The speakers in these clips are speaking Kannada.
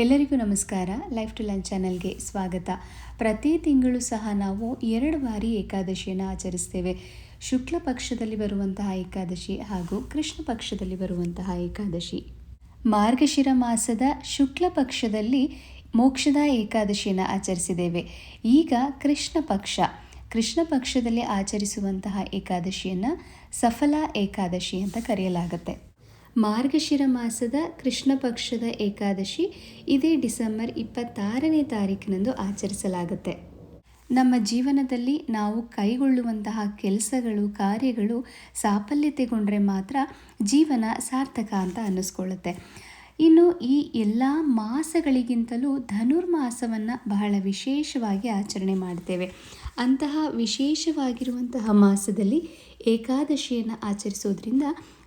ಎಲ್ಲರಿಗೂ ನಮಸ್ಕಾರ. ಲೈಫ್ ಟು ಲಂಚ್ ಚಾನಲ್ಗೆ ಸ್ವಾಗತ. ಪ್ರತಿ ತಿಂಗಳು ಸಹ ನಾವು ಎರಡು ಬಾರಿ ಏಕಾದಶಿಯನ್ನು ಆಚರಿಸ್ತೇವೆ. ಶುಕ್ಲ ಪಕ್ಷದಲ್ಲಿ ಬರುವಂತಹ ಏಕಾದಶಿ ಹಾಗೂ ಕೃಷ್ಣ ಪಕ್ಷದಲ್ಲಿ ಬರುವಂತಹ ಏಕಾದಶಿ. ಮಾರ್ಗಶಿರ ಮಾಸದ ಶುಕ್ಲ ಪಕ್ಷದಲ್ಲಿ ಮೋಕ್ಷದ ಏಕಾದಶಿಯನ್ನು ಆಚರಿಸಿದ್ದೇವೆ. ಈಗ ಕೃಷ್ಣ ಪಕ್ಷ. ಕೃಷ್ಣ ಪಕ್ಷದಲ್ಲಿ ಆಚರಿಸುವಂತಹ ಏಕಾದಶಿಯನ್ನು ಸಫಲ ಏಕಾದಶಿ ಅಂತ ಕರೆಯಲಾಗುತ್ತೆ. ಮಾರ್ಗಶಿರ ಮಾಸದ ಕೃಷ್ಣ ಪಕ್ಷದ ಏಕಾದಶಿ ಇದೇ ಡಿಸೆಂಬರ್ ಇಪ್ಪತ್ತಾರನೇ ತಾರೀಕಿನಂದು ಆಚರಿಸಲಾಗುತ್ತೆ. ನಮ್ಮ ಜೀವನದಲ್ಲಿ ನಾವು ಕೈಗೊಳ್ಳುವಂತಹ ಕೆಲಸಗಳು, ಕಾರ್ಯಗಳು ಸಾಫಲ್ಯತೆಗೊಂಡ್ರೆ ಮಾತ್ರ ಜೀವನ ಸಾರ್ಥಕ ಅಂತ ಅನ್ನಿಸ್ಕೊಳ್ಳುತ್ತೆ. ಇನ್ನು ಈ ಎಲ್ಲ ಮಾಸಗಳಿಗಿಂತಲೂ ಧನುರ್ಮಾಸವನ್ನು ಬಹಳ ವಿಶೇಷವಾಗಿ ಆಚರಣೆ ಮಾಡ್ತೇವೆ. ಅಂತಹ ವಿಶೇಷವಾಗಿರುವಂತಹ ಮಾಸದಲ್ಲಿ ಏಕಾದಶಿಯನ್ನು ಆಚರಿಸೋದ್ರಿಂದ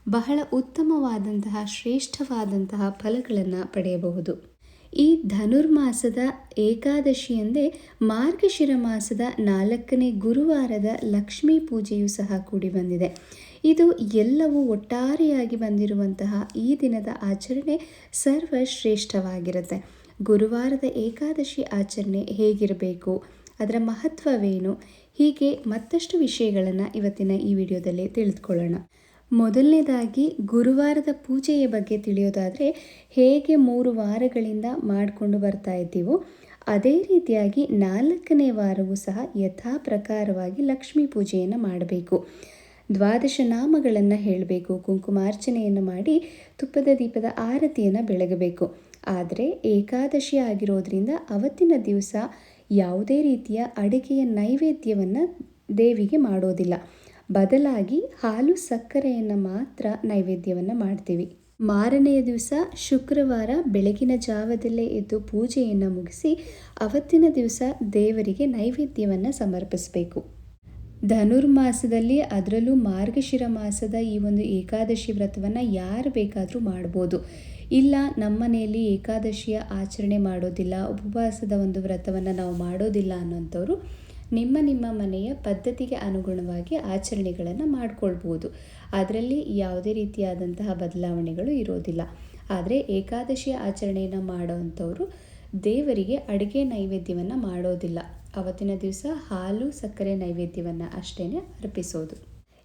ಬಹಳ ಉತ್ತಮವಾದಂತಹ, ಶ್ರೇಷ್ಠವಾದಂತಹ ಫಲಗಳನ್ನು ಪಡೆಯಬಹುದು. ಈ ಧನುರ್ಮಾಸದ ಏಕಾದಶಿ ಎಂದೇ ಮಾರ್ಗಶಿರ ಮಾಸದ ನಾಲ್ಕನೇ ಗುರುವಾರದ ಲಕ್ಷ್ಮೀ ಪೂಜೆಯೂ ಸಹ ಕೂಡಿ ಬಂದಿದೆ. ಇದು ಎಲ್ಲವೂ ಒಟ್ಟಾರೆಯಾಗಿ ಬಂದಿರುವಂತಹ ಈ ದಿನದ ಆಚರಣೆ ಸರ್ವಶ್ರೇಷ್ಠವಾಗಿರುತ್ತೆ. ಗುರುವಾರದ ಏಕಾದಶಿ ಆಚರಣೆ ಹೇಗಿರಬೇಕು, ಅದರ ಮಹತ್ವವೇನು, ಹೀಗೆ ಮತ್ತಷ್ಟು ವಿಷಯಗಳನ್ನು ಇವತ್ತಿನ ಈ ವಿಡಿಯೋದಲ್ಲಿ ತಿಳಿದುಕೊಳ್ಳೋಣ. ಮೊದಲನೇದಾಗಿ ಗುರುವಾರದ ಪೂಜೆಯ ಬಗ್ಗೆ ತಿಳಿಯೋದಾದರೆ ಹೇಗೆ ಮೂರು ವಾರಗಳಿಂದ ಮಾಡಿಕೊಂಡು ಬರ್ತಾ ಇದ್ದೀವೋ ಅದೇ ರೀತಿಯಾಗಿ ನಾಲ್ಕನೇ ವಾರವೂ ಸಹ ಯಥಾ ಪ್ರಕಾರವಾಗಿ ಲಕ್ಷ್ಮೀ ಪೂಜೆಯನ್ನು ಮಾಡಬೇಕು. ದ್ವಾದಶ ನಾಮಗಳನ್ನು ಹೇಳಬೇಕು, ಕುಂಕುಮಾರ್ಚನೆಯನ್ನು ಮಾಡಿ ತುಪ್ಪದ ದೀಪದ ಆರತಿಯನ್ನು ಬೆಳಗಬೇಕು. ಆದರೆ ಏಕಾದಶಿ ಆಗಿರೋದ್ರಿಂದ ಅವತ್ತಿನ ದಿವಸ ಯಾವುದೇ ರೀತಿಯ ಅಡುಗೆಯ ನೈವೇದ್ಯವನ್ನು ದೇವಿಗೆ ಮಾಡೋದಿಲ್ಲ. ಬದಲಾಗಿ ಹಾಲು ಸಕ್ಕರೆಯನ್ನು ಮಾತ್ರ ನೈವೇದ್ಯವನ್ನು ಮಾಡ್ತೀವಿ. ಮಾರನೆಯ ದಿವಸ ಶುಕ್ರವಾರ ಬೆಳಗಿನ ಜಾವದಲ್ಲೇ ಎದ್ದು ಪೂಜೆಯನ್ನು ಮುಗಿಸಿ ಅವತ್ತಿನ ದಿವಸ ದೇವರಿಗೆ ನೈವೇದ್ಯವನ್ನು ಸಮರ್ಪಿಸಬೇಕು. ಧನುರ್ಮಾಸದಲ್ಲಿ ಅದರಲ್ಲೂ ಮಾರ್ಗಶಿರ ಮಾಸದ ಈ ಒಂದು ಏಕಾದಶಿ ವ್ರತವನ್ನು ಯಾರು ಬೇಕಾದರೂ ಮಾಡ್ಬೋದು. ಇಲ್ಲ, ನಮ್ಮ ಮನೆಯಲ್ಲಿ ಏಕಾದಶಿಯ ಆಚರಣೆ ಮಾಡೋದಿಲ್ಲ, ಉಪವಾಸದ ಒಂದು ವ್ರತವನ್ನು ನಾವು ಮಾಡೋದಿಲ್ಲ ಅನ್ನೋಂಥವ್ರು ನಿಮ್ಮ ನಿಮ್ಮ ಮನೆಯ ಪದ್ಧತಿಗೆ ಅನುಗುಣವಾಗಿ ಆಚರಣೆಗಳನ್ನು ಮಾಡಿಕೊಳ್ಬೋದು. ಅದರಲ್ಲಿ ಯಾವುದೇ ರೀತಿಯಾದಂತಹ ಬದಲಾವಣೆಗಳು ಇರೋದಿಲ್ಲ. ಆದರೆ ಏಕಾದಶಿಯ ಆಚರಣೆಯನ್ನು ಮಾಡೋವಂಥವ್ರು ದೇವರಿಗೆ ಅಡುಗೆ ನೈವೇದ್ಯವನ್ನು ಮಾಡೋದಿಲ್ಲ. ಅವತ್ತಿನ ದಿವಸ ಹಾಲು, ಸಕ್ಕರೆ ನೈವೇದ್ಯವನ್ನು ಅಷ್ಟೇ ಅರ್ಪಿಸೋದು.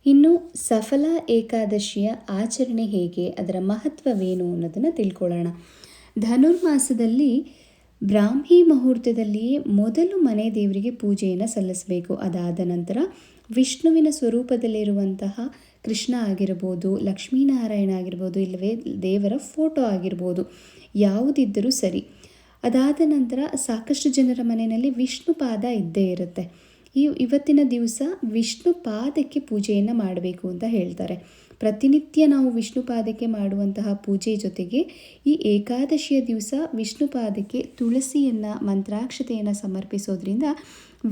ಇನ್ನು ಸಫಲ ಏಕಾದಶಿಯ ಆಚರಣೆ ಹೇಗೆ, ಅದರ ಮಹತ್ವವೇನು ಅನ್ನೋದನ್ನು ತಿಳ್ಕೊಳ್ಳೋಣ. ಧನುರ್ಮಾಸದಲ್ಲಿ ಬ್ರಾಹ್ಮಿ ಮುಹೂರ್ತದಲ್ಲಿಯೇ ಮೊದಲು ಮನೆ ದೇವರಿಗೆ ಪೂಜೆಯನ್ನು ಸಲ್ಲಿಸಬೇಕು. ಅದಾದ ನಂತರ ವಿಷ್ಣುವಿನ ಸ್ವರೂಪದಲ್ಲಿರುವಂತಹ ಕೃಷ್ಣ ಆಗಿರ್ಬೋದು, ಲಕ್ಷ್ಮೀನಾರಾಯಣ ಆಗಿರ್ಬೋದು, ಇಲ್ಲವೇ ದೇವರ ಫೋಟೋ ಆಗಿರ್ಬೋದು, ಯಾವುದಿದ್ದರೂ ಸರಿ. ಅದಾದ ನಂತರ ಸಾಕಷ್ಟು ಜನರ ಮನೆಯಲ್ಲಿ ವಿಷ್ಣು ಪಾದ ಇದ್ದೇ ಇರುತ್ತೆ. ಈ ಇವತ್ತಿನ ದಿವಸ ವಿಷ್ಣು ಪಾದಕ್ಕೆ ಪೂಜೆಯನ್ನು ಮಾಡಬೇಕು ಅಂತ ಹೇಳ್ತಾರೆ. ಪ್ರತಿನಿತ್ಯ ನಾವು ವಿಷ್ಣುಪಾದಕ್ಕೆ ಮಾಡುವಂತಹ ಪೂಜೆ ಜೊತೆಗೆ ಈ ಏಕಾದಶಿಯ ದಿವಸ ವಿಷ್ಣುಪಾದಕ್ಕೆ ತುಳಸಿಯನ್ನು ಮಂತ್ರಾಕ್ಷತೆಯನ್ನು ಸಮರ್ಪಿಸೋದ್ರಿಂದ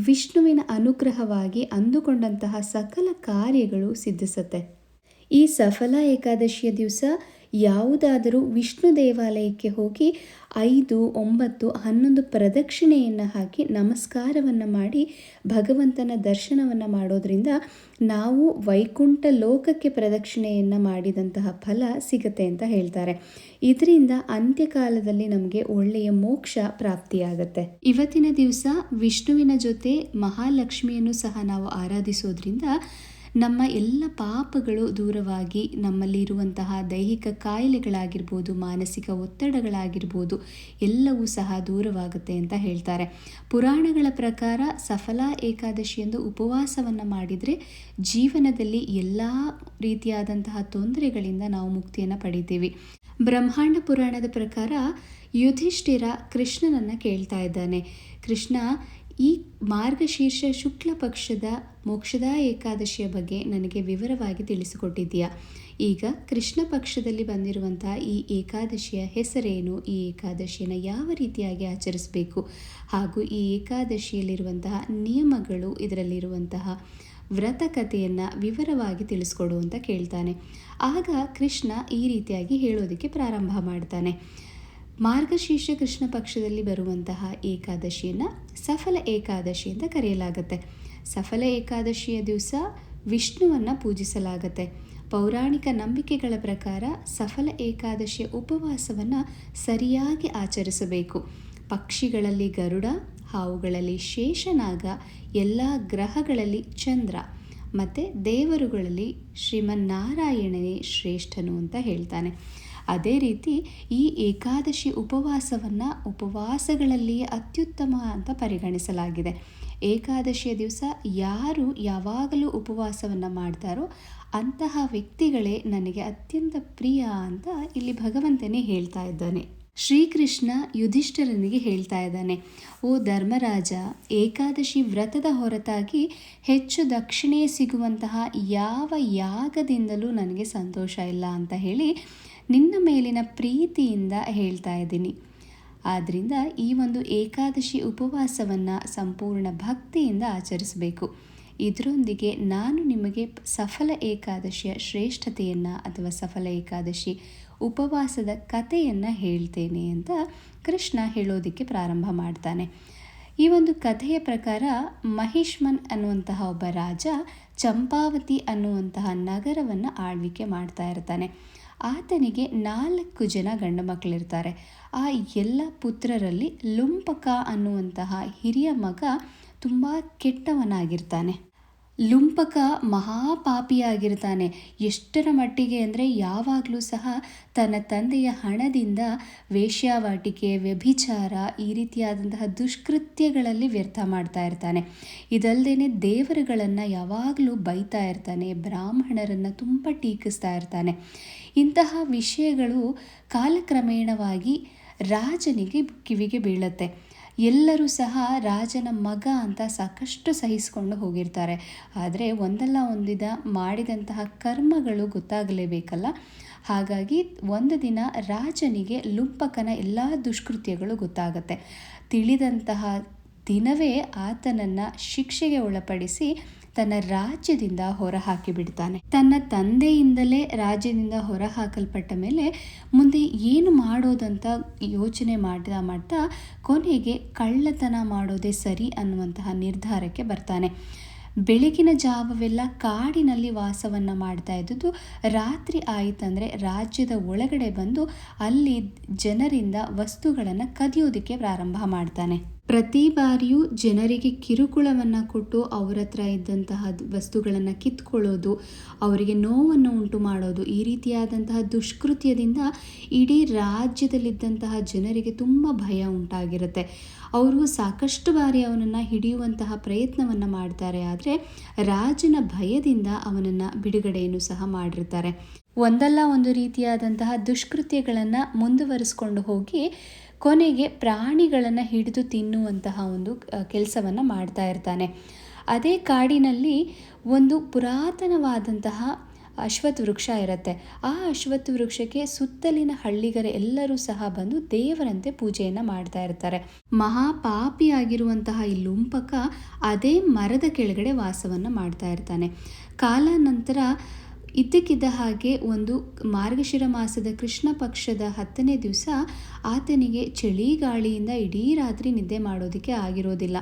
ವಿಷ್ಣುವಿನ ಅನುಗ್ರಹವಾಗಿ ಅಂದುಕೊಂಡಂತಹ ಸಕಲ ಕಾರ್ಯಗಳು ಸಿದ್ಧಿಸುತ್ತೆ. ಈ ಸಫಲ ಏಕಾದಶಿಯ ದಿವಸ ಯಾವುದಾದರೂ ವಿಷ್ಣು ದೇವಾಲಯಕ್ಕೆ ಹೋಗಿ ಐದು, ಒಂಬತ್ತು, ಹನ್ನೊಂದು ಪ್ರದಕ್ಷಿಣೆಯನ್ನು ಹಾಕಿ ನಮಸ್ಕಾರವನ್ನು ಮಾಡಿ, ಭಗವಂತನ ದರ್ಶನವನ್ನು ಮಾಡೋದರಿಂದ ನಾವು ವೈಕುಂಠ ಲೋಕಕ್ಕೆ ಪ್ರದಕ್ಷಿಣೆಯನ್ನು ಮಾಡಿದಂತಹ ಫಲ ಸಿಗತ್ತೆ ಅಂತ ಹೇಳ್ತಾರೆ. ಇದರಿಂದ ಅಂತ್ಯಕಾಲದಲ್ಲಿ ನಮಗೆ ಒಳ್ಳೆಯ ಮೋಕ್ಷ ಪ್ರಾಪ್ತಿಯಾಗತ್ತೆ. ಇವತ್ತಿನ ದಿವಸ ವಿಷ್ಣುವಿನ ಜೊತೆ ಮಹಾಲಕ್ಷ್ಮಿಯನ್ನು ಸಹ ನಾವು ಆರಾಧಿಸೋದ್ರಿಂದ ನಮ್ಮ ಎಲ್ಲ ಪಾಪಗಳು ದೂರವಾಗಿ ನಮ್ಮಲ್ಲಿರುವಂತಹ ದೈಹಿಕ ಕಾಯಿಲೆಗಳಾಗಿರ್ಬೋದು, ಮಾನಸಿಕ ಒತ್ತಡಗಳಾಗಿರ್ಬೋದು, ಎಲ್ಲವೂ ಸಹ ದೂರವಾಗುತ್ತೆ ಅಂತ ಹೇಳ್ತಾರೆ. ಪುರಾಣಗಳ ಪ್ರಕಾರ ಸಫಲ ಏಕಾದಶಿ ಎಂದು ಉಪವಾಸವನ್ನು ಮಾಡಿದರೆ ಜೀವನದಲ್ಲಿ ಎಲ್ಲ ರೀತಿಯಾದಂತಹ ತೊಂದರೆಗಳಿಂದ ನಾವು ಮುಕ್ತಿಯನ್ನು ಪಡಿತೀವಿ. ಬ್ರಹ್ಮಾಂಡ ಪುರಾಣದ ಪ್ರಕಾರ ಯುಧಿಷ್ಠಿರ ಕೃಷ್ಣನನ್ನು ಕೇಳ್ತಾ ಇದ್ದಾನೆ. ಕೃಷ್ಣ ಈ ಮಾರ್ಗಶೀರ್ಷ ಶುಕ್ಲ ಪಕ್ಷದ ಮೋಕ್ಷದ ಏಕಾದಶಿಯ ಬಗ್ಗೆ ನನಗೆ ವಿವರವಾಗಿ ತಿಳಿಸಿಕೊಟ್ಟಿದ್ದೀಯಾ? ಈಗ ಕೃಷ್ಣ ಪಕ್ಷದಲ್ಲಿ ಬಂದಿರುವಂತಹ ಈ ಏಕಾದಶಿಯ ಹೆಸರೇನು? ಈ ಏಕಾದಶಿಯನ್ನು ಯಾವ ರೀತಿಯಾಗಿ ಆಚರಿಸಬೇಕು? ಹಾಗೂ ಈ ಏಕಾದಶಿಯಲ್ಲಿರುವಂತಹ ನಿಯಮಗಳು ಇದರಲ್ಲಿರುವಂತಹ ವ್ರತ ಕಥೆಯನ್ನು ವಿವರವಾಗಿ ತಿಳಿಸ್ಕೊಡು ಅಂತ ಕೇಳ್ತಾನೆ. ಆಗ ಕೃಷ್ಣ ಈ ರೀತಿಯಾಗಿ ಹೇಳೋದಕ್ಕೆ ಪ್ರಾರಂಭ ಮಾಡ್ತಾನೆ. ಮಾರ್ಗಶೀರ್ಷ ಕೃಷ್ಣ ಪಕ್ಷದಲ್ಲಿ ಬರುವಂತಹ ಏಕಾದಶಿಯನ್ನು ಸಫಲ ಏಕಾದಶಿ ಅಂತ ಕರೆಯಲಾಗುತ್ತೆ. ಸಫಲ ಏಕಾದಶಿಯ ದಿವಸ ವಿಷ್ಣುವನ್ನು ಪೂಜಿಸಲಾಗತ್ತೆ. ಪೌರಾಣಿಕ ನಂಬಿಕೆಗಳ ಪ್ರಕಾರ ಸಫಲ ಏಕಾದಶಿಯ ಉಪವಾಸವನ್ನು ಸರಿಯಾಗಿ ಆಚರಿಸಬೇಕು. ಪಕ್ಷಿಗಳಲ್ಲಿ ಗರುಡ, ಹಾವುಗಳಲ್ಲಿ ಶೇಷನಾಗ, ಎಲ್ಲ ಗ್ರಹಗಳಲ್ಲಿ ಚಂದ್ರ, ಮತ್ತು ದೇವರುಗಳಲ್ಲಿ ಶ್ರೀಮನ್ನಾರಾಯಣನೇ ಶ್ರೇಷ್ಠನು ಅಂತ ಹೇಳ್ತಾನೆ. ಅದೇ ರೀತಿ ಈ ಏಕಾದಶಿ ಉಪವಾಸವನ್ನು ಉಪವಾಸಗಳಲ್ಲಿ ಅತ್ಯುತ್ತಮ ಅಂತ ಪರಿಗಣಿಸಲಾಗಿದೆ. ಏಕಾದಶಿಯ ದಿವಸ ಯಾರು ಯಾವಾಗಲೂ ಉಪವಾಸವನ್ನು ಮಾಡ್ತಾರೋ ಅಂತಹ ವ್ಯಕ್ತಿಗಳೇ ನನಗೆ ಅತ್ಯಂತ ಪ್ರಿಯ ಅಂತ ಇಲ್ಲಿ ಭಗವಂತನೇ ಹೇಳ್ತಾ ಇದ್ದಾನೆ. ಶ್ರೀಕೃಷ್ಣ ಯುಧಿಷ್ಠರನಿಗೆ ಹೇಳ್ತಾ ಇದ್ದಾನೆ, ಓ ಧರ್ಮರಾಜ, ಏಕಾದಶಿ ವ್ರತದ ಹೊರತಾಗಿ ಹೆಚ್ಚು ದಕ್ಷಿಣೆ ಸಿಗುವಂತಹ ಯಾವ ಯಾಗದಿಂದಲೂ ನನಗೆ ಸಂತೋಷ ಇಲ್ಲ ಅಂತ ಹೇಳಿ ನಿನ್ನ ಮೇಲಿನ ಪ್ರೀತಿಯಿಂದ ಹೇಳ್ತಾ ಇದ್ದೀನಿ. ಆದ್ದರಿಂದ ಈ ಒಂದು ಏಕಾದಶಿ ಉಪವಾಸವನ್ನು ಸಂಪೂರ್ಣ ಭಕ್ತಿಯಿಂದ ಆಚರಿಸಬೇಕು. ಇದರೊಂದಿಗೆ ನಾನು ನಿಮಗೆ ಸಫಲ ಏಕಾದಶಿಯ ಶ್ರೇಷ್ಠತೆಯನ್ನು ಅಥವಾ ಸಫಲ ಏಕಾದಶಿ ಉಪವಾಸದ ಕಥೆಯನ್ನು ಹೇಳ್ತೇನೆ ಅಂತ ಕೃಷ್ಣ ಹೇಳೋದಕ್ಕೆ ಪ್ರಾರಂಭ ಮಾಡ್ತಾನೆ. ಈ ಒಂದು ಕಥೆಯ ಪ್ರಕಾರ ಮಹಿಷ್ಮನ್ ಅನ್ನುವಂತಹ ಒಬ್ಬ ರಾಜ ಚಂಪಾವತಿ ಅನ್ನುವಂತಹ ನಗರವನ್ನು ಆಳ್ವಿಕೆ ಮಾಡ್ತಾ ಇರ್ತಾನೆ. ಆತನಿಗೆ ನಾಲ್ಕು ಜನ ಗಂಡು ಮಕ್ಕಳಿರ್ತಾರೆ. ಆ ಎಲ್ಲ ಪುತ್ರರಲ್ಲಿ ಲುಂಪಕ ಅನ್ನುವಂತಹ ಹಿರಿಯ ಮಗ ತುಂಬ ಕೆಟ್ಟವನಾಗಿರ್ತಾನೆ. ಲುಂಪಕ ಮಹಾಪಾಪಿಯಾಗಿರ್ತಾನೆ. ಎಷ್ಟರ ಮಟ್ಟಿಗೆ ಅಂದರೆ ಯಾವಾಗಲೂ ಸಹ ತನ್ನ ತಂದೆಯ ಹಣದಿಂದ ವೇಶ್ಯಾವಾಟಿಕೆ, ವ್ಯಭಿಚಾರ ಈ ರೀತಿಯಾದಂತಹ ದುಷ್ಕೃತ್ಯಗಳಲ್ಲಿ ವ್ಯರ್ಥ ಮಾಡ್ತಾ ಇರ್ತಾನೆ. ಇದಲ್ಲದೆ ದೇವರುಗಳನ್ನು ಯಾವಾಗಲೂ ಬೈತಾ ಇರ್ತಾನೆ, ಬ್ರಾಹ್ಮಣರನ್ನು ತುಂಬ ಟೀಕಿಸ್ತಾ ಇರ್ತಾನೆ. ಇಂತಹ ವಿಷಯಗಳು ಕಾಲಕ್ರಮೇಣವಾಗಿ ರಾಜನಿಗೆ ಕಿವಿಗೆ ಬೀಳುತ್ತೆ. ಎಲ್ಲರೂ ಸಹ ರಾಜನ ಮಗ ಅಂತ ಸಾಕಷ್ಟು ಸಹಿಸಿಕೊಂಡು ಹೋಗಿರ್ತಾರೆ. ಆದರೆ ಒಂದಲ್ಲ ಒಂದಿದ ಮಾಡಿದಂತಹ ಕರ್ಮಗಳು ಗೊತ್ತಾಗಲೇಬೇಕಲ್ಲ? ಹಾಗಾಗಿ ಒಂದು ದಿನ ರಾಜನಿಗೆ ಲುಂಪಕನ ಎಲ್ಲ ದುಷ್ಕೃತ್ಯಗಳು ಗೊತ್ತಾಗತ್ತೆ. ತಿಳಿದಂತಹ ದಿನವೇ ಆತನನ್ನು ಶಿಕ್ಷೆಗೆ ಒಳಪಡಿಸಿ ತನ್ನ ರಾಜ್ಯದಿಂದ ಹೊರಹಾಕಿ ಬಿಡ್ತಾನೆ ತನ್ನ ತಂದೆಯಿಂದಲೇ ರಾಜ್ಯದಿಂದ ಹೊರಹಾಕಲ್ಪಟ್ಟ ಮೇಲೆ ಮುಂದೆ ಏನು ಮಾಡೋದಂತ ಯೋಚನೆ ಮಾಡ್ತಾ ಮಾಡ್ತಾ ಕೊನೆಗೆ ಕಳ್ಳತನ ಮಾಡೋದೇ ಸರಿ ಅನ್ನುವಂತಹ ನಿರ್ಧಾರಕ್ಕೆ ಬರ್ತಾನೆ. ಬೆಳಗಿನ ಜಾವವೆಲ್ಲ ಕಾಡಿನಲ್ಲಿ ವಾಸವನ್ನು ಮಾಡ್ತಾ ಇದ್ದದ್ದು ರಾತ್ರಿ ಆಯಿತಂದರೆ ರಾಜ್ಯದ ಒಳಗಡೆ ಬಂದು ಅಲ್ಲಿ ಜನರಿಂದ ವಸ್ತುಗಳನ್ನು ಕದಿಯೋದಕ್ಕೆ ಪ್ರಾರಂಭ ಮಾಡ್ತಾನೆ. ಪ್ರತಿ ಬಾರಿಯೂ ಜನರಿಗೆ ಕಿರುಕುಳವನ್ನು ಕೊಟ್ಟು ಅವರ ಹತ್ರ ಇದ್ದಂತಹ ವಸ್ತುಗಳನ್ನು ಕಿತ್ಕೊಳ್ಳೋದು, ಅವರಿಗೆ ನೋವನ್ನು ಉಂಟು ಮಾಡೋದು, ಈ ರೀತಿಯಾದಂತಹ ದುಷ್ಕೃತ್ಯದಿಂದ ಇಡೀ ರಾಜ್ಯದಲ್ಲಿದ್ದಂತಹ ಜನರಿಗೆ ತುಂಬ ಭಯ ಉಂಟಾಗಿರುತ್ತೆ. ಅವರು ಸಾಕಷ್ಟು ಬಾರಿ ಅವನನ್ನು ಹಿಡಿಯುವಂತಹ ಪ್ರಯತ್ನವನ್ನು ಮಾಡ್ತಾರೆ. ಆದರೆ ರಾಜನ ಭಯದಿಂದ ಅವನನ್ನು ಬಿಡುಗಡೆಯನ್ನು ಸಹ ಮಾಡಿರ್ತಾರೆ. ಒಂದಲ್ಲ ಒಂದು ರೀತಿಯಾದಂತಹ ದುಷ್ಕೃತ್ಯಗಳನ್ನು ಮುಂದುವರಿಸ್ಕೊಂಡು ಹೋಗಿ ಕೊನೆಗೆ ಪ್ರಾಣಿಗಳನ್ನು ಹಿಡಿದು ತಿನ್ನುವಂತಹ ಒಂದು ಕೆಲಸವನ್ನು ಮಾಡ್ತಾ ಇರ್ತಾನೆ. ಅದೇ ಕಾಡಿನಲ್ಲಿ ಒಂದು ಪುರಾತನವಾದಂತಹ ಅಶ್ವತ್ಥ ವೃಕ್ಷ ಇರುತ್ತೆ. ಆ ಅಶ್ವತ್ಥ ವೃಕ್ಷಕ್ಕೆ ಸುತ್ತಲಿನ ಹಳ್ಳಿಗರ ಎಲ್ಲರೂ ಸಹ ಬಂದು ದೇವರಂತೆ ಪೂಜೆಯನ್ನು ಮಾಡ್ತಾ ಇರ್ತಾರೆ. ಮಹಾಪಾಪಿಯಾಗಿರುವಂತಹ ಈ ಲುಂಪಕ ಅದೇ ಮರದ ಕೆಳಗಡೆ ವಾಸವನ್ನು ಮಾಡ್ತಾ ಇರ್ತಾನೆ. ಕಾಲಾನಂತರ ಇದ್ದಕ್ಕಿದ್ದ ಹಾಗೆ ಒಂದು ಮಾರ್ಗಶಿರ ಮಾಸದ ಕೃಷ್ಣ ಪಕ್ಷದ ಹತ್ತನೇ ದಿವಸ ಆತನಿಗೆ ಚಳಿಗಾಳಿಯಿಂದ ಇಡೀ ರಾತ್ರಿ ನಿದ್ದೆ ಮಾಡೋದಕ್ಕೆ ಆಗಿರೋದಿಲ್ಲ.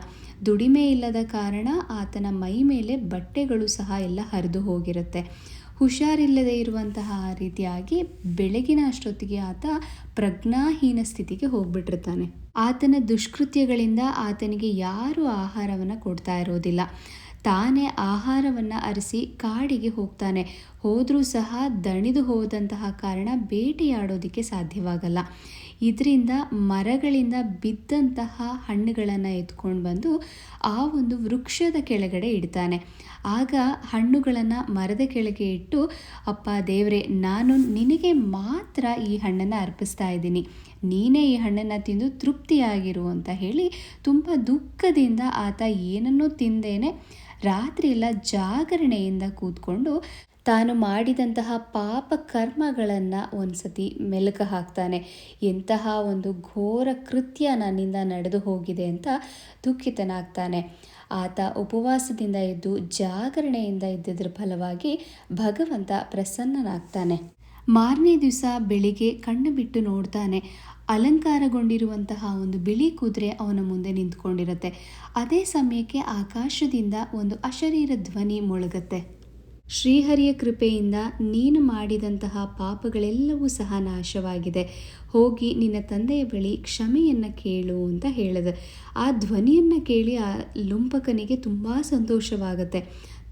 ದುಡಿಮೆ ಇಲ್ಲದ ಕಾರಣ ಆತನ ಮೈ ಮೇಲೆ ಬಟ್ಟೆಗಳು ಸಹ ಎಲ್ಲ ಹರಿದು ಹೋಗಿರುತ್ತೆ. ಹುಷಾರಿಲ್ಲದೆ ಇರುವಂತಹ ರೀತಿಯಾಗಿ ಬೆಳಗಿನ ಅಷ್ಟೊತ್ತಿಗೆ ಆತ ಪ್ರಜ್ಞಾಹೀನ ಸ್ಥಿತಿಗೆ ಹೋಗ್ಬಿಟ್ಟಿರ್ತಾನೆ. ಆತನ ದುಷ್ಕೃತ್ಯಗಳಿಂದ ಆತನಿಗೆ ಯಾರು ಆಹಾರವನ್ನು ಕೊಡ್ತಾ ಇರೋದಿಲ್ಲ. ತಾನೇ ಆಹಾರವನ್ನು ಅರಿಸಿ ಕಾಡಿಗೆ ಹೋಗ್ತಾನೆ. ಹೋದರೂ ಸಹ ದಣಿದು ಹೋದಂತಹ ಕಾರಣ ಬೇಟೆಯಾಡೋದಕ್ಕೆ ಸಾಧ್ಯವಾಗಲ್ಲ. ಇದರಿಂದ ಮರಗಳಿಂದ ಬಿದ್ದಂತಹ ಹಣ್ಣುಗಳನ್ನು ಎತ್ಕೊಂಡು ಬಂದು ಆ ಒಂದು ವೃಕ್ಷದ ಕೆಳಗಡೆ ಇಡ್ತಾನೆ. ಆಗ ಹಣ್ಣುಗಳನ್ನು ಮರದ ಕೆಳಗೆ ಇಟ್ಟು, ಅಪ್ಪ ದೇವರೇ, ನಾನು ನಿನಗೆ ಮಾತ್ರ ಈ ಹಣ್ಣನ್ನು ಅರ್ಪಿಸ್ತಾ ಇದ್ದೀನಿ. ನೀನೇ ಈ ಹಣ್ಣನ್ನು ತಿಂದು ತೃಪ್ತಿಯಾಗಿರು ಅಂತ ಹೇಳಿ ತುಂಬ ದುಃಖದಿಂದ ಆತ ಏನನ್ನೂ ತಿಂದೇನೆ. ರಾತ್ರಿ ಎಲ್ಲ ಜಾಗರಣೆಯಿಂದ ಕೂತ್ಕೊಂಡು ತಾನು ಮಾಡಿದಂತಹ ಪಾಪ ಕರ್ಮಗಳನ್ನು ಒಂದ್ಸತಿ ಮೆಲುಕ ಹಾಕ್ತಾನೆ. ಎಂತಹ ಒಂದು ಘೋರ ಕೃತ್ಯ ನನ್ನಿಂದ ನಡೆದು ಹೋಗಿದೆ ಅಂತ ದುಃಖಿತನಾಗ್ತಾನೆ. ಆತ ಉಪವಾಸದಿಂದ ಇದ್ದು ಜಾಗರಣೆಯಿಂದ ಇದ್ದಿದ್ರ ಫಲವಾಗಿ ಭಗವಂತ ಪ್ರಸನ್ನನಾಗ್ತಾನೆ. ಮಾರನೇ ದಿವಸ ಬೆಳಿಗ್ಗೆ ಕಣ್ಣು ಬಿಟ್ಟು ನೋಡ್ತಾನೆ. ಅಲಂಕಾರಗೊಂಡಿರುವಂತಹ ಒಂದು ಬಿಳಿ ಕುದುರೆ ಅವನ ಮುಂದೆ ನಿಂತ್ಕೊಂಡಿರುತ್ತೆ. ಅದೇ ಸಮಯಕ್ಕೆ ಆಕಾಶದಿಂದ ಒಂದು ಅಶರೀರ ಧ್ವನಿ ಮೊಳಗತ್ತೆ. ಶ್ರೀಹರಿಯ ಕೃಪೆಯಿಂದ ನೀನು ಮಾಡಿದಂತಹ ಪಾಪಗಳೆಲ್ಲವೂ ಸಹ ನಾಶವಾಗಿದೆ. ಹೋಗಿ ನಿನ್ನ ತಂದೆಯ ಬಳಿ ಕ್ಷಮೆಯನ್ನು ಕೇಳು ಅಂತ ಹೇಳಿದೆ. ಆ ಧ್ವನಿಯನ್ನು ಕೇಳಿ ಆ ಲುಂಪಕನಿಗೆ ತುಂಬ ಸಂತೋಷವಾಗುತ್ತೆ.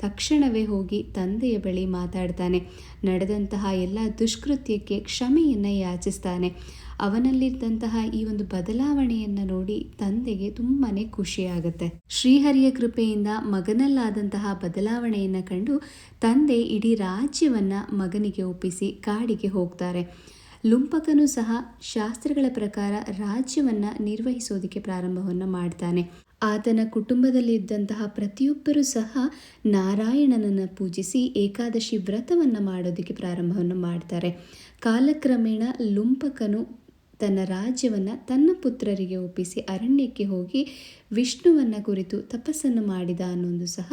ತಕ್ಷಣವೇ ಹೋಗಿ ತಂದೆಯ ಬಳಿ ಮಾತಾಡ್ತಾನೆ. ನಡೆದಂತಹ ಎಲ್ಲ ದುಷ್ಕೃತ್ಯಕ್ಕೆ ಕ್ಷಮೆಯನ್ನು ಯಾಚಿಸ್ತಾನೆ. ಅವನಲ್ಲಿದ್ದಂತಹ ಈ ಒಂದು ಬದಲಾವಣೆಯನ್ನು ನೋಡಿ ತಂದೆಗೆ ತುಂಬಾ ಖುಷಿಯಾಗುತ್ತೆ. ಶ್ರೀಹರಿಯ ಕೃಪೆಯಿಂದ ಮಗನಲ್ಲಾದಂತಹ ಬದಲಾವಣೆಯನ್ನು ಕಂಡು ತಂದೆ ಇಡೀ ರಾಜ್ಯವನ್ನು ಮಗನಿಗೆ ಒಪ್ಪಿಸಿ ಕಾಡಿಗೆ ಹೋಗ್ತಾರೆ. ಲುಂಪಕನು ಸಹ ಶಾಸ್ತ್ರಗಳ ಪ್ರಕಾರ ರಾಜ್ಯವನ್ನು ನಿರ್ವಹಿಸೋದಕ್ಕೆ ಪ್ರಾರಂಭವನ್ನು ಮಾಡ್ತಾನೆ. ಆತನ ಕುಟುಂಬದಲ್ಲಿದ್ದಂತಹ ಪ್ರತಿಯೊಬ್ಬರೂ ಸಹ ನಾರಾಯಣನನ್ನು ಪೂಜಿಸಿ ಏಕಾದಶಿ ವ್ರತವನ್ನು ಮಾಡೋದಕ್ಕೆ ಪ್ರಾರಂಭವನ್ನು ಮಾಡ್ತಾರೆ. ಕಾಲಕ್ರಮೇಣ ಲುಂಪಕನು ತನ್ನ ರಾಜ್ಯವನ್ನು ತನ್ನ ಪುತ್ರರಿಗೆ ಒಪ್ಪಿಸಿ ಅರಣ್ಯಕ್ಕೆ ಹೋಗಿ ವಿಷ್ಣುವನ್ನು ಕುರಿತು ತಪಸ್ಸನ್ನು ಮಾಡಿದ ಅನ್ನೋದು ಸಹ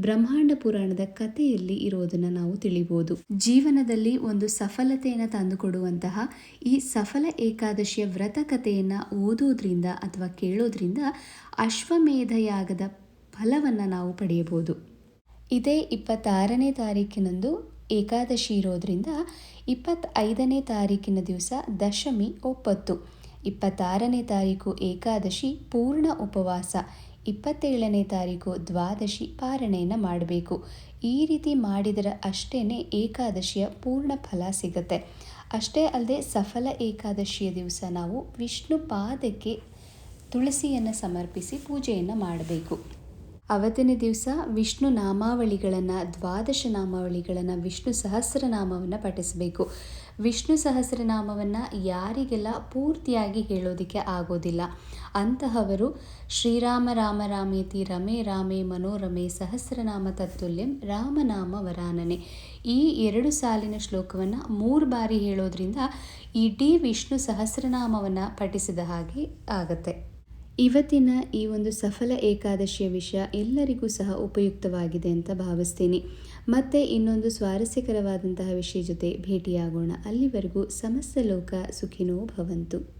ಬ್ರಹ್ಮಾಂಡ ಪುರಾಣದ ಕಥೆಯಲ್ಲಿ ಇರೋದನ್ನು ನಾವು ತಿಳಿಬೋದು. ಜೀವನದಲ್ಲಿ ಒಂದು ಸಫಲತೆಯನ್ನು ತಂದುಕೊಡುವಂತಹ ಈ ಸಫಲ ಏಕಾದಶಿಯ ವ್ರತ ಕಥೆಯನ್ನು ಓದೋದ್ರಿಂದ ಅಥವಾ ಕೇಳೋದ್ರಿಂದ ಅಶ್ವಮೇಧ ಯಾಗದ ಫಲವನ್ನು ನಾವು ಪಡೆಯಬಹುದು ಇದೇ ಇಪ್ಪತ್ತಾರನೇ ತಾರೀಕಿನಂದು ಏಕಾದಶಿ ಇರೋದ್ರಿಂದ ಇಪ್ಪತ್ತೈದನೇ ತಾರೀಕಿನ ದಿವಸ ದಶಮಿ ಒಪ್ಪತ್ತು, ಇಪ್ಪತ್ತಾರನೇ ತಾರೀಕು ಏಕಾದಶಿ ಪೂರ್ಣ ಉಪವಾಸ, ಇಪ್ಪತ್ತೇಳನೇ ತಾರೀಕು ದ್ವಾದಶಿ ಪಾರಣೆಯನ್ನು ಮಾಡಬೇಕು. ಈ ರೀತಿ ಮಾಡಿದರೆ ಅಷ್ಟೇ ಏಕಾದಶಿಯ ಪೂರ್ಣ ಫಲ ಸಿಗುತ್ತೆ. ಅಷ್ಟೇ ಅಲ್ಲದೆ ಸಫಲ ಏಕಾದಶಿಯ ದಿವಸ ನಾವು ವಿಷ್ಣು ಪಾದಕ್ಕೆ ತುಳಸಿಯನ್ನು ಸಮರ್ಪಿಸಿ ಪೂಜೆಯನ್ನು ಮಾಡಬೇಕು. ಅವತ್ತಿನ ದಿವಸ ವಿಷ್ಣು ನಾಮಾವಳಿಗಳನ್ನು, ದ್ವಾದಶ ನಾಮಾವಳಿಗಳನ್ನು, ವಿಷ್ಣು ಸಹಸ್ರನಾಮವನ್ನು ಪಠಿಸಬೇಕು. ವಿಷ್ಣು ಸಹಸ್ರನಾಮವನ್ನು ಯಾರಿಗೆಲ್ಲ ಪೂರ್ತಿಯಾಗಿ ಹೇಳೋದಕ್ಕೆ ಆಗೋದಿಲ್ಲ. ಅಂತಹವರು ಶ್ರೀರಾಮ ರಾಮ ರಾಮೇತಿ ರಮೆ ರಾಮೇ ಮನೋರಮೆ ಸಹಸ್ರನಾಮ ತತ್ತುಲ್ಯಂ ರಾಮನಾಮ ವರಾನನೆ. ಈ ಎರಡು ಸಾಲಿನ ಶ್ಲೋಕವನ್ನು ಮೂರು ಬಾರಿ ಹೇಳೋದ್ರಿಂದ ಇಡೀ ವಿಷ್ಣು ಸಹಸ್ರನಾಮವನ್ನು ಪಠಿಸಿದ ಹಾಗೆ ಆಗತ್ತೆ. ಇವತ್ತಿನ ಈ ಒಂದು ಸಫಲ ಏಕಾದಶಿಯ ವಿಷಯ ಎಲ್ಲರಿಗೂ ಸಹ ಉಪಯುಕ್ತವಾಗಿದೆ ಅಂತ ಭಾವಿಸ್ತೀನಿ. ಮತ್ತೆ ಇನ್ನೊಂದು ಸ್ವಾರಸ್ಯಕರವಾದಂತಹ ವಿಷಯ ಜೊತೆ ಭೇಟಿಯಾಗೋಣ. ಅಲ್ಲಿವರೆಗೂ ಸಮಸ್ತ ಲೋಕ ಸುಖಿನೋ ಭವಂತು.